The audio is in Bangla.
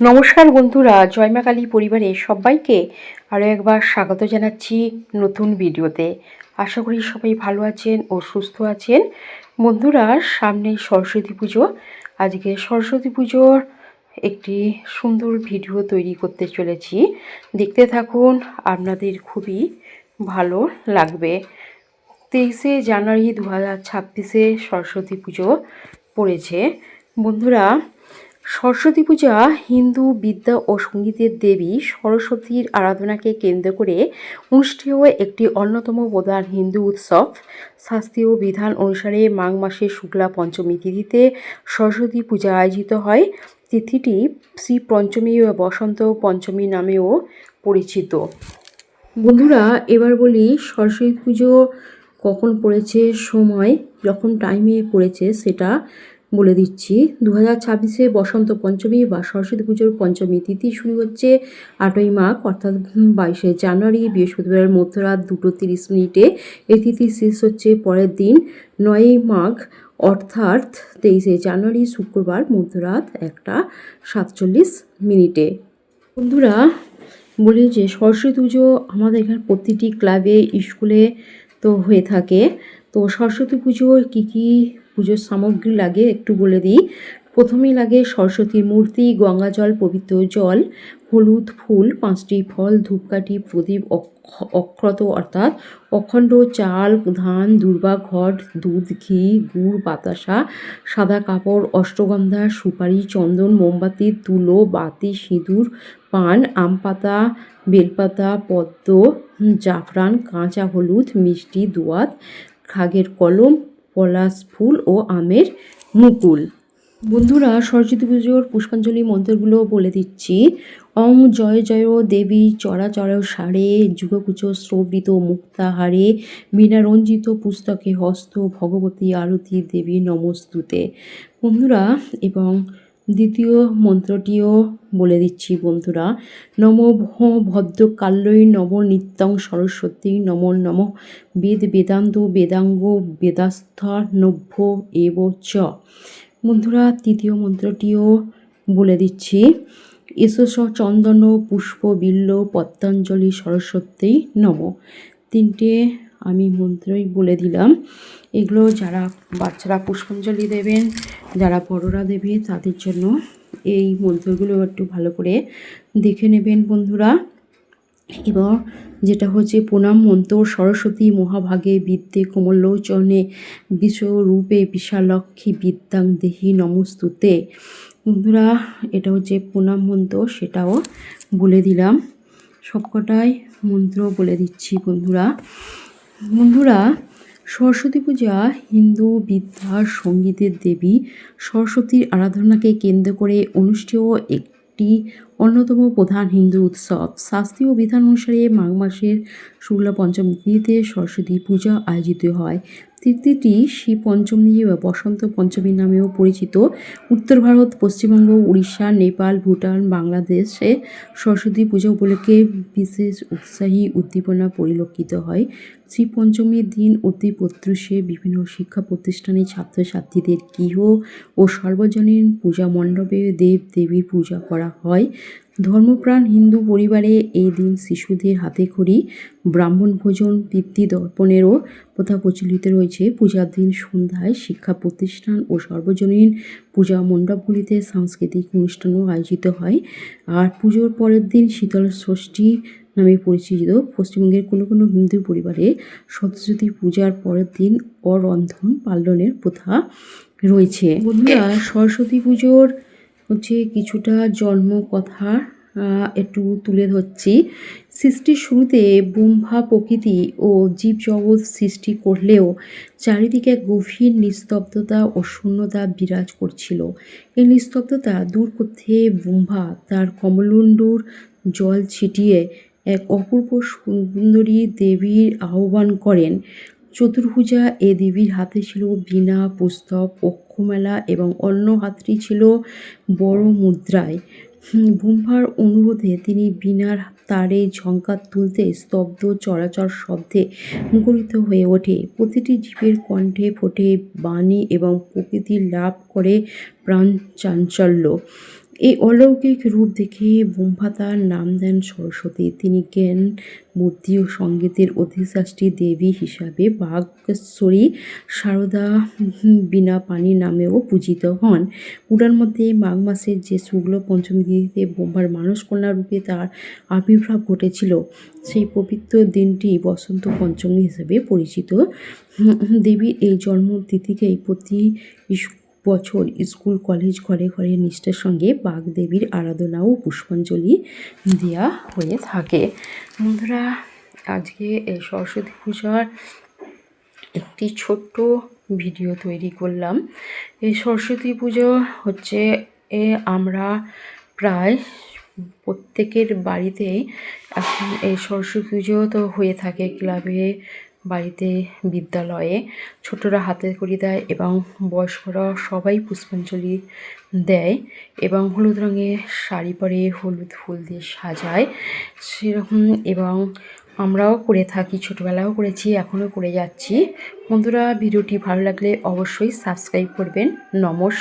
নমস্কার বন্ধুরা জয়মা কালী পরিবারে সবাইকে আরও একবার স্বাগত জানাচ্ছি নতুন ভিডিওতে। আশা করি সবাই ভালো আছেন ও সুস্থ আছেন। বন্ধুরা সামনেই সরস্বতী পুজো। আজকে সরস্বতী পুজোর একটি সুন্দর ভিডিও তৈরি করতে চলেছি। দেখতে থাকুন, আপনাদের খুবই ভালো লাগবে। তেইশে জানুয়ারি দু হাজার ছাব্বিশে সরস্বতী পুজো পড়েছে। বন্ধুরা সরস্বতী পূজা, হিন্দু, বিদ্যা ও সঙ্গীতের দেবী সরস্বতীর আরাধনাকে কেন্দ্র করে অনুষ্ঠেয় একটি অন্যতম প্রধান হিন্দু উৎসব। শাস্ত্রীয় বিধান অনুসারে মাঘ মাসের শুক্লা পঞ্চমী তিথিতে সরস্বতী পূজা আয়োজিত হয়। তিথিটি শ্রী পঞ্চমী ও বসন্ত পঞ্চমী নামেও পরিচিত। বন্ধুরা, এবার বলি সরস্বতী পুজো কখন পড়েছে, সময়, যখন টাইমে পড়েছে সেটা বলে দিচ্ছি। দু হাজার ছাব্বিশে বসন্ত পঞ্চমী বা সরস্বতী পুজোর পঞ্চমী তিথি শুরু হচ্ছে আটই মাঘ, অর্থাৎ বাইশে জানুয়ারি, বৃহস্পতিবার মধ্যরাত দুটো তিরিশ মিনিটে। এই তিথি শেষ হচ্ছে পরের দিন নয়ই মাঘ, অর্থাৎ তেইশে জানুয়ারি, শুক্রবার মধ্যরাত একটা সাতচল্লিশ মিনিটে। বন্ধুরা, বলি যে সরস্বতী পুজো আমাদের এখানে প্রতিটি ক্লাবে, স্কুলে তো হয়ে থাকে। তো সরস্বতী পুজোর কী কী পুজোর সামগ্রী লাগে, একটু বলে দিই। প্রথমেই লাগে সরস্বতীর মূর্তি, গঙ্গা জল, পবিত্র জল, হলুদ ফুল, পাঁচটি ফল, ধূপকাঠি, প্রদীপ অক্ষত অর্থাৎ অখণ্ড চাল, ধান, দুর্বা, ঘট, দুধ, ঘি, গুড়, বাতাসা, সাদা কাপড়, অষ্টগন্ধা, সুপারি, চন্দন, মোমবাতি, তুলো, বাতি, সিঁদুর, পান আম পাতা বেলপাতা, পদ্ম জাফরান, কাঁচা হলুদ, মিষ্টি, দোয়াত, খাগের কলম পলাশ ফুল ও আমের মুকুল। বন্ধুরা, সরস্বতী পুজোর পুষ্পাঞ্জলি মন্ত্রগুলো বলে দিচ্ছি। অং জয় জয় দেবী চরাচর সারে, যুগকুচ শ্রবিত মুক্তাহারে মীনারঞ্জিত পুস্তকে হস্ত ভগবতী আরতি দেবী নমস্তুতে। বন্ধুরা, এবং দ্বিতীয় মন্ত্রটিও বলে দিচ্ছি বন্ধুরা, নম ভদ্র কাল্যই নম নিত্যং সরস্বতী নম নম বেদ বেদান্ত বেদাঙ্গ বেদাস্থ নভ্য এব চ। বন্ধুরা, তৃতীয় মন্ত্রটিও বলে দিচ্ছি এসস চন্দন পুষ্প বিল্ল পত্তাঞ্জলি সরস্বতী নম। তিনটে আমি মন্ত্রই বলে দিলাম। এগুলো যারা বাচ্চারা পুষ্পাঞ্জলি দেবেন, যারা বড়রা দেবে, তাদের জন্য এই মন্ত্রগুলো একটু ভালো করে দেখে নেবেন বন্ধুরা। এবার যেটা হচ্ছে প্রণাম মন্ত্র, সরস্বতী মহাভাগে বিদ্যে কমলোচনে বিশ্বরূপে বিশালক্ষী বিদ্যাং দেহি নমস্তুতে। বন্ধুরা, এটা হচ্ছে প্রণাম মন্ত্র, সেটাও বলে দিলাম। সবকটাই মন্ত্র বলে দিচ্ছি বন্ধুরা। বন্ধুরা, সরস্বতী পূজা হিন্দু বিদ্যা সঙ্গীতের দেবী সরস্বতীর আরাধনাকে কেন্দ্র করে অনুষ্ঠেয় একটি অন্যতম প্রধান হিন্দু উৎসব। শাস্ত্রীয় বিধান অনুসারে মাঘ মাসের শুক্লা পঞ্চমীতে সরস্বতী পূজা আয়োজিত হয়। তিথিটি শ্রী পঞ্চমী বা বসন্ত পঞ্চমী নামেও পরিচিত। উত্তর ভারত, পশ্চিমবঙ্গ, উড়িষ্যা, নেপাল, ভুটান, বাংলাদেশে সরস্বতী পূজা উপলক্ষে বিশেষ উৎসাহী উদ্দীপনা পরিলক্ষিত হয়। শ্রী পঞ্চমীর দিন অতি প্রত্যুষে বিভিন্ন শিক্ষা প্রতিষ্ঠানে ছাত্রছাত্রীদের গৃহ ও সর্বজনীন পূজা মণ্ডপে দেব দেবীর পূজা করা হয়। ধর্মপ্রাণ হিন্দু পরিবারে এই দিন শিশুদের হাতে খড়ি ব্রাহ্মণ ভোজন পিতৃদর্পণেরও প্রথা প্রচলিত রয়েছে। পূজার দিন সন্ধ্যায় শিক্ষা প্রতিষ্ঠান ও সর্বজনীন পূজা মণ্ডপগুলিতে সাংস্কৃতিক অনুষ্ঠানও আয়োজিত হয়। আর পুজোর পরের দিন শীতল ষষ্ঠী নামে পরিচিত। পশ্চিমবঙ্গের কোনো কোনো হিন্দু পরিবারে সরস্বতী পূজার পরের দিন অরন্ধন পালনের প্রথা রয়েছে। বন্ধুরা সরস্বতী পুজোর হচ্ছে কিছুটা জন্ম কথা একটু তুলে ধরছি। সৃষ্টির শুরুতে বুম্ভা প্রকৃতি ও জীবজগৎ সৃষ্টি করলেও চারিদিকে গভীর নিস্তব্ধতা ও শূন্যতা বিরাজ করছিল। এই নিস্তব্ধতা দূর করতে বুম্ভা তার কমলুণ্ডুর জল ছিটিয়ে এক অপূর্ব সুন্দরী দেবীর আহ্বান করেন। চতুর্ভুজা এ দেবীর হাতে ছিল বীণা, পুস্তক অক্ষমেলা এবং অন্য হাতটি ছিল বড় মুদ্রায়। ব্রহ্মার অনুরোধে তিনি বীণার তারে ঝঙ্কার তুলতে স্তব্ধ চরাচর শব্দে মুখরিত হয়ে ওঠে। প্রতিটি জীবের কণ্ঠে ফোটে বাণী এবং প্রকৃতি লাভ করে প্রাণ চাঞ্চল্য। এই অলৌকিক রূপ দেখে ব্রহ্মা তার নাম দেন সরস্বতী। তিনি জ্ঞান বুদ্ধি ও সঙ্গীতের অধিষ্ঠাত্রী দেবী হিসাবে বাঘেশ্বরী সারদা বিনা পানি নামেও পূজিত হন। পুরাণ মধ্যে মাঘ মাসের যে শুক্ল পঞ্চমী তিথিতে ব্রহ্মার মানস কন্যা রূপে তার আবির্ভাব ঘটেছিল, সেই পবিত্র দিনটি বসন্ত পঞ্চমী হিসেবে পরিচিত। দেবীর এই জন্মতিথিকেই প্রতি বছর স্কুল, কলেজ, ঘরে ঘরে নিষ্ঠার সঙ্গে বাগদেবীর আরাধনা ও পুষ্পাঞ্জলি দেওয়া হয়ে থাকে। বন্ধুরা, আজকে এই সরস্বতী পূজার একটি ছোট্ট ভিডিও তৈরি করলাম। এই সরস্বতী পুজো হচ্ছে এ আমরা প্রায় প্রত্যেকের বাড়িতেই এখন এই সরস্বতী পুজো তো হয়ে থাকে ক্লাবে বাড়িতে বিদ্যালয়ে ছোটরা হাতে করি দেয় এবং বয়স্করা সবাই পুষ্পাঞ্জলি দেয় এবং হলুদ রঙের শাড়ি পরে হলুদ ফুল দিয়ে সাজায়। সেরকম এবং আমরাও করে থাকি, ছোটোবেলাও করেছি, এখনও করে যাচ্ছি। বন্ধুরা, ভিডিওটি ভালো লাগলে অবশ্যই সাবস্ক্রাইব করবেন। নমস্কার।